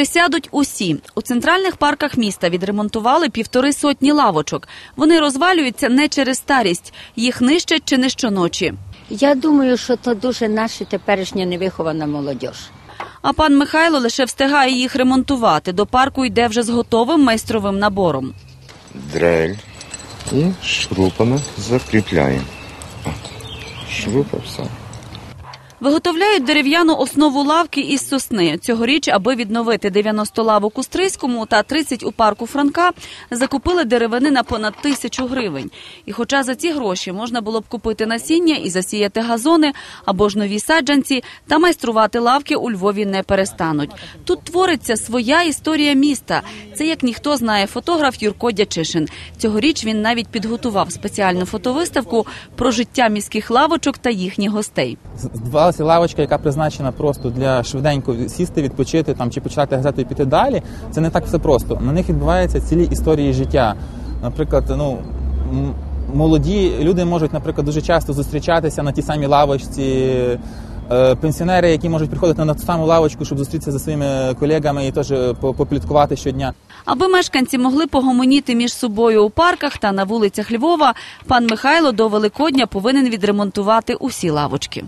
Присядуть усі. У центральних парках міста відремонтували півтори сотні лавочок. Вони розвалюються не через старість, їх нищать чи не щоночі. Я думаю, що то дуже наша теперішня невихована молодь. А пан Михайло лише встигає їх ремонтувати. До парку йде вже з готовим майстровим набором. дрель і шурупами закріпляємо. От. Шурупи все. Виготовляють дерев'яну основу лавки із сосни. Цьогоріч, аби відновити 90 лавок у Стрийському та 30 у парку Франка, закупили деревини на понад тисячу гривень. І хоча за ці гроші можна було б купити насіння і засіяти газони або ж нові саджанці, та майструвати лавки у Львові не перестануть. Тут твориться своя історія міста. Це як ніхто знає фотограф Юрко Дячишин. Цьогоріч він навіть підготував спеціальну фотовиставку про життя міських лавочок та їхніх гостей. Здавалося, лавочка, яка призначена просто для швиденько сісти, відпочити там чи почитати газету і піти далі. Це не так все просто. На них відбуваються цілі історії життя. Наприклад, ну. Молоді люди можуть, наприклад, дуже часто зустрічатися на тій самій лавочці. Е, Пенсіонери, які можуть приходити на ту саму лавочку, щоб зустрітися зі своїми колегами і теж попліткувати щодня. Аби мешканці могли погомоніти між собою у парках та на вулицях Львова, пан Михайло до Великодня повинен відремонтувати усі лавочки.